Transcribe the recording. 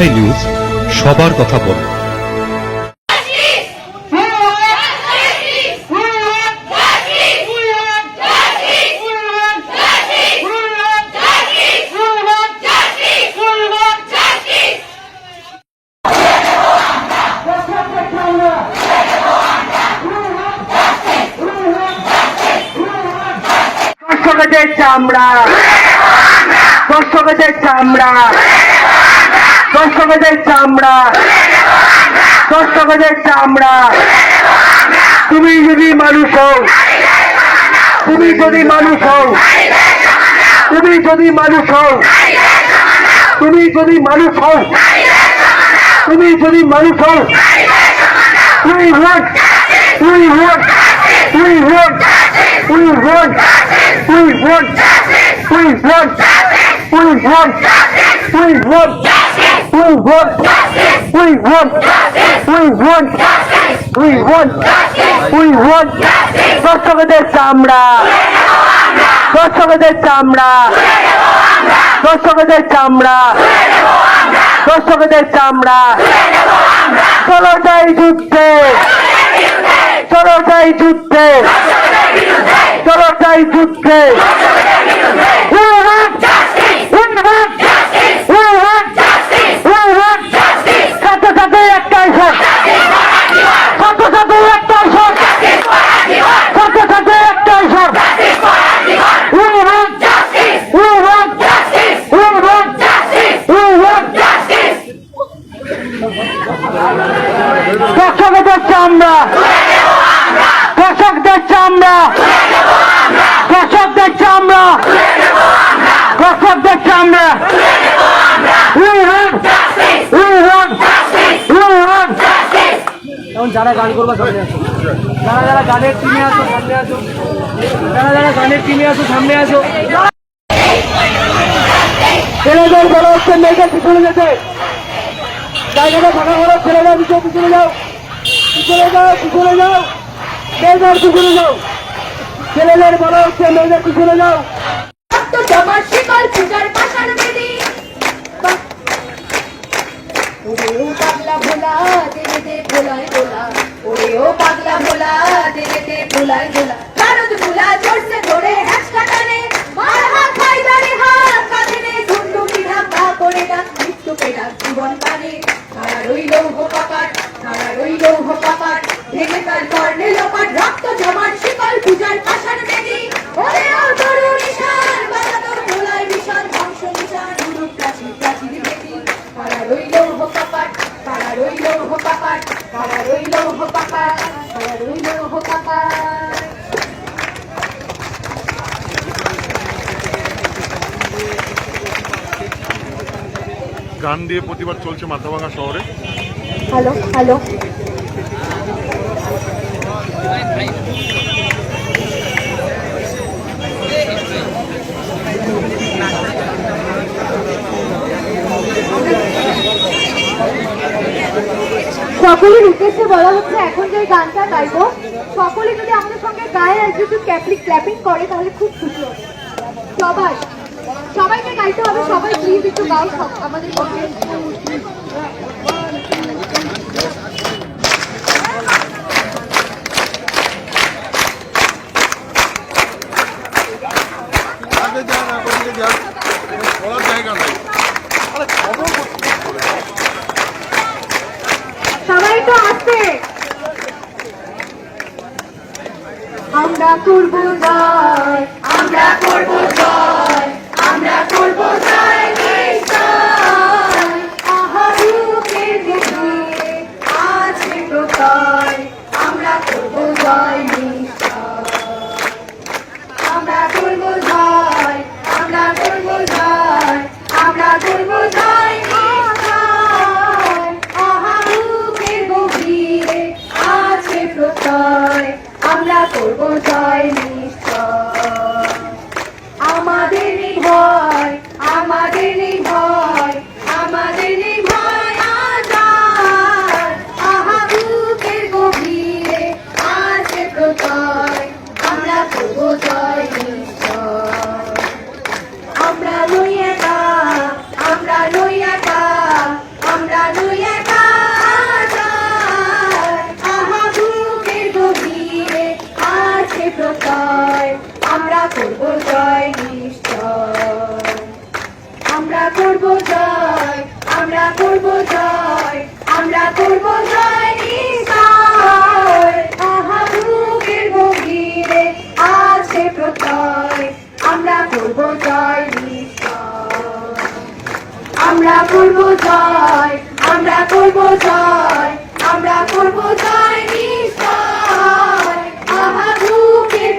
Rajshahi news সবার কথা বলে। চামড়া। দর্শকদের চামড়া। দর্শকদের চামড়া। দর্শকদের চামড়া। তুমি যদি মানুষ হও তুমি যদি মানুষ হও তুমি যদি মানুষ হও তুমি যদি মানুষ হও তুমি যদি মানুষ হও We want, we want, we want, we want, we want, we want, we want, we want, we want, we want, we want, we want, we want, দর্শকদের চামড়া। দর্শকদের চামড়া। দর্শকদের চামড়া। দর্শকদের চামড়া। চলো যাই যুদ্ধে। চলো যাই যুদ্ধে। চলো যাই যুদ্ধে। যারা গান করবে সামনে আসো। যারা যারা গানের টিমে আসো সামনে আসো। যারা যারা গানের টিমে আসো সামনে আসো। ছেলেদের বড় হচ্ছে মেয়েদের পিছনে যেতে। জায়গাটা ফাঁকা করো ছেলেরা পিছনে পিছনে যাও। পিছনে যাও পিছনে যাও। মেয়েদের পিছনে যাও। ছেলেদের বড় হচ্ছে মেয়েদের পিছনে যাও। রক্ত জমার শিকল পূজার পাশার বেদি। ওরে ও পাগলা ভোলা দেবে 来，过来。রইল গান দিয়ে প্রতিবাদ চলছে মাথাভাঙা শহরে। Hello hello. সকলের উদ্দেশ্যে বলা হচ্ছে এখন যে গানটা গাইবো, সকলে যদি আমাদের সঙ্গে গায়ে একটু ক্যাপলি ক্ল্যাপিং করে, তাহলে খুব খুশি হবে। সবাই, সবাইকে গাইতে হবে, সবাই প্লিজ একটু গাও আমাদের তো আসছে আমরা করব আমরা করব জয়। guys. করব জয়, আমরা করব জয়, আমরা করব জয় আমরা করব জয় আমরা করব জয়, আমরা করব জয়, আমরা করব জয় আহা বুকের